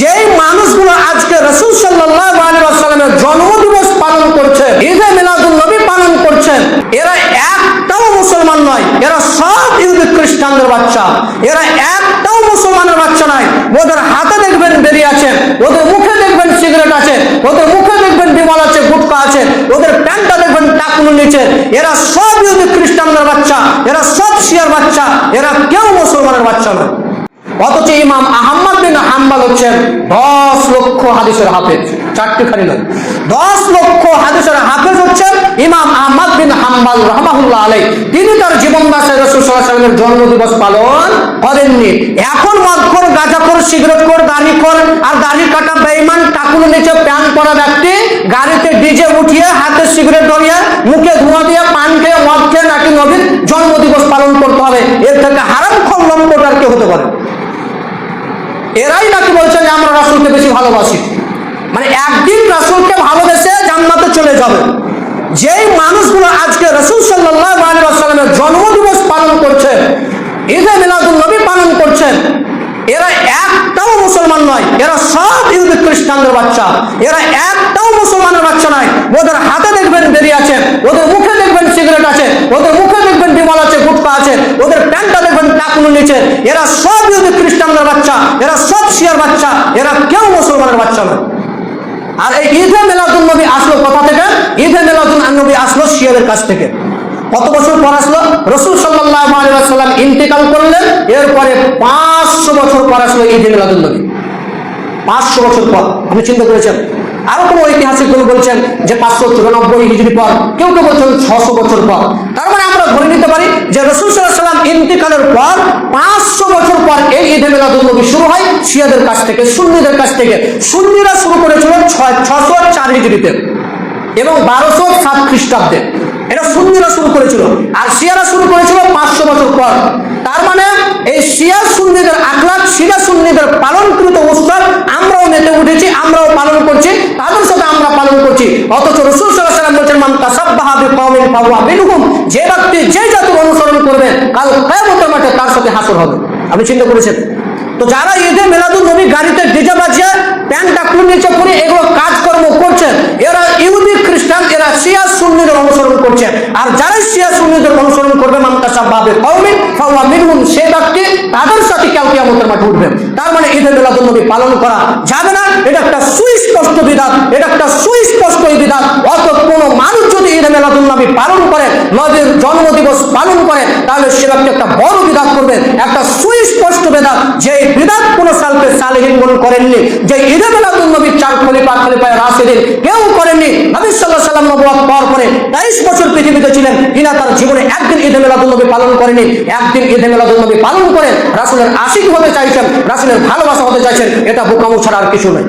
যেই মানুষগুলো আজকে রসুল সাল্লাহ আলাইসাল্লামের জন্মদিবস পালন করছে, ঈদে মিলাদুল নবী পালন করছেন এরা একটাও মুসলমান নয়, এরা সব ইহুদি খ্রিস্টানদের বাচ্চা, এরা একটাও মুসলমানের বাচ্চা নয়, ওদের হাতে দেখবেন বেরিয়ে আছে, ওদের মুখে দেখবেন সিগারেট আছে, ওদের মুখে দেখবেন বিমল আছে, গুটকা আছে, ওদের প্যান্টটা দেখবেন টাকুন নিচে, এরা সব ইহুদি খ্রিস্টানদের বাচ্চা, এরা সব শিয়ার বাচ্চা, এরা কেউ মুসলমানের বাচ্চা নয়। অথচ ইমাম আহম্মদ বিন হাম্বাল হচ্ছেন দশ লক্ষ হাদিসের হাফেজ। নয়। দশ লক্ষ হাদিসের হাফেজ হচ্ছেন ইমাম বিন রহমাহুল্লাহ আলাই তিনি তার জীবন দাসের সাল্লামের জন্মদিবস পালন করেননি। এখন মদখোর গাঁজাখোর সিগারেট কর দাড়ি কর আর দাড়ি কাটা বেইমান টাকুর নিচে প্যান পরা ব্যক্তি গাড়িতে ডিজে উঠিয়ে হাতে সিগারেট ধরিয়ে মুখে ধোঁয়া দিয়ে পান খেয়ে মদ খেয়ে নাকি নবীর জন্মদিবস পালন করতে হবে। এর থেকে হারাম খল লম্পট আর কে হতে পারে এরাই নাকি বলছেন যে আমরা রাসুলকে বেশি ভালোবাসি। মানে একদিন রাসুলকে ভালোবেসে জান্নাতে চলে যাবে। যেই মানুষগুলো আজকে রসুল সাল্লাহ আলাইসাল্লামের জন্মদিবস পালন করছে, ঈদে মিলাদুল নবী পালন করছেন এরা একটাও মুসলমান নয়, এরা সব ইহুদি খ্রিস্টানদের বাচ্চা, এরা একটাও মুসলমানের বাচ্চা নয়। ওদের হাতে দেখবেন বেরিয়ে আছে, ওদের মুখে দেখবেন সিগারেট আছে, ওদের মুখে দেখবেন বিমল আছে, গুটকা আছে, ওদের প্যান্টটা দেখবেন টাকুন নিচে এরা সব ইহুদি খ্রিস্টানদের বাচ্চা, এরা সব শিয়ার বাচ্চা, এরা কেউ মুসলমানের বাচ্চা নয় আর এই ঈদে মেলাদুল নবী আসলো কোথা থেকে? ঈদে মেলাদুল নবী আসলো শিয়াদের কাছ থেকে। কত বছর পর আসলো? রসুল সাল্লাহ সাল্লাম ইন্তেকাল করলেন, এরপরে পাঁচশো বছর পর আসলো ঈদে মেলাদুল নবী। পাঁচশো বছর পর। আপনি চিন্তা করেছেন? আরও কোনো ঐতিহাসিকগুলো বলছেন যে পাঁচশো চুরানব্বই হিজড়ি পর, কেউ কেউ বলছেন ছশো বছর পর। তার মানে আমরা ধরে নিতে পারি যে রসুল সাল্লাম ইন্তিকালের পর পাঁচশো বছর পর এই ঈদে মিলাদুল নবী শুরু হয় শিয়াদের কাছ থেকে, সুন্নিদের কাছ থেকে। সুন্নিরা শুরু করেছিল ছয় ছশো চার হিজড়িতে এবং বারোশো সাত খ্রিস্টাব্দে। এটা সুন্নিরা শুরু করেছিল। আর শিয়ারা শুরু করেছিল পাঁচশো বছর পর। তার মানে এই শিয়া সুন্নিদের আখলাখ শিয়া সুন্নিদের পালনকৃত উৎসব আমরাও মেতে উঠেছি আমরাও পালন করছি তাদের সাথে আমরা পালন করছি অথচ রসুল সাল্লাহ সাল্লাম বলছেন মান বিকওমিন ফাহুয়া মিনহুম যে ব্যক্তি যে জাতির অনুসরণ করবে, কাল কিয়ামতের মাঠে তার সাথে হাসর হবে। আপনি চিন্তা করেছেন? তো যারা ঈদে মেলাদুল নবী গাড়িতে ডিজে বাজিয়ে প্যান্ট টাকুর নিচে পরে এগুলো কাজকর্ম করছেন এরা ইহুদি, খ্রিস্টান, এরা শিয়া, সুন্নিদের অনুসরণ করছে। আর যারা শিয়া, সুন্নিদের অনুসরণ করবে মান্তা সাব্বাবে কওমিন ফাওয়া মিনহুম, সে ব্যক্তি তাদের সাথে কেউ কিয়ামতের মাঠে উঠবে। তার মানে ঈদে মিলাদুল নবী পালন করা যাবে না। এটা একটা সুস্পষ্ট বিধান, এটা একটা সুস্পষ্ট বিধান। মিলাদুল নবী পালন নবীর জন্মদিবস পালন তাহলে সে ব্যক্তি একটা বড় করবে, একটা সুস্পষ্ট বেদাত যে সালকে মন করেননি যে ঈদে মিলাদুল নবীর চার কেউ করেননি, নবী সাল্লাম পাওয়ার পরে 23 বছর পৃথিবীতে ছিলেন কিনা তার জীবনে একদিন ঈদে মিলাদুল নবী পালন করেনি একদিন ঈদে মিলাদুল নবী পালন করে রাসূলের আশিক হতে চাইছেন, রাসূলের ভালোবাসা হতে চাইছেন, এটা বোকামো ছাড়া আর কিছু নয়